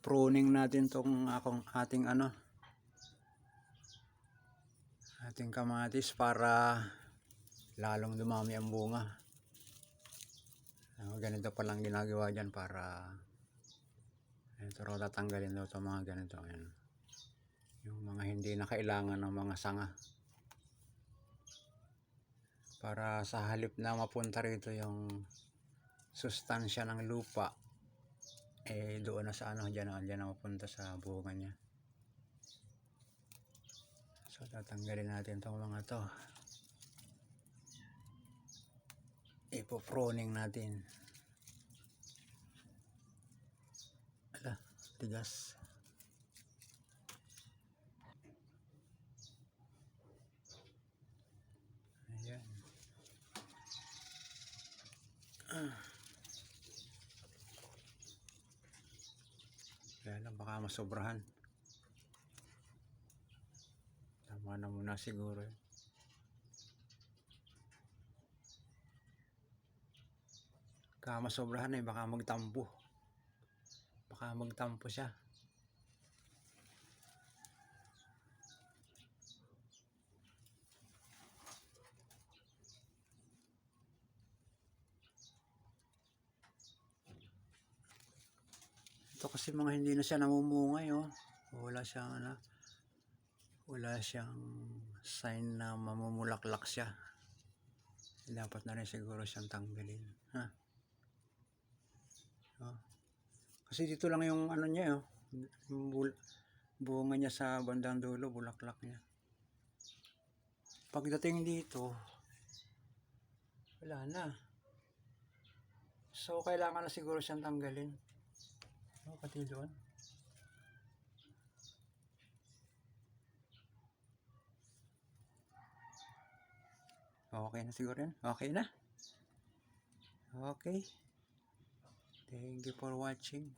pruning natin tong akong ating ano ating kamatis para lalong dumami ang bunga. Ganito pa lang ginagawa dyan para ito raw tatanggalin daw itong mga ganito. Ayan. Yung mga hindi na kailangan ng mga sanga. Para sa halip na mapunta rito yung sustansya ng lupa eh doon na sa ano dyan, na- dyan na mapunta sa bunga niya. So tatanggalin natin itong mga to. Ipo-pruning natin. Ala, tigas. Ayan. Ah. Lang baka masobrahan. Tama na muna siguro. yun. Baka masobrahan eh, baka magtampo. Baka magtampo siya. Ito kasi mga hindi na siya namumungay oh. Wala siyang ano, wala siyang sign na mamumulaklak siya. Dapat na rin siguro siyang tanggalin. Ha? Oh. Kasi dito lang yung ano niya oh. Yung bul- bunga niya sa bandang dulo, bulaklak niya. Pagdating dito, wala na. So, kailangan na siguro siyang tanggalin. Oh, pati doon. Okay na siguro yan. Okay na. Okay. Thank you for watching.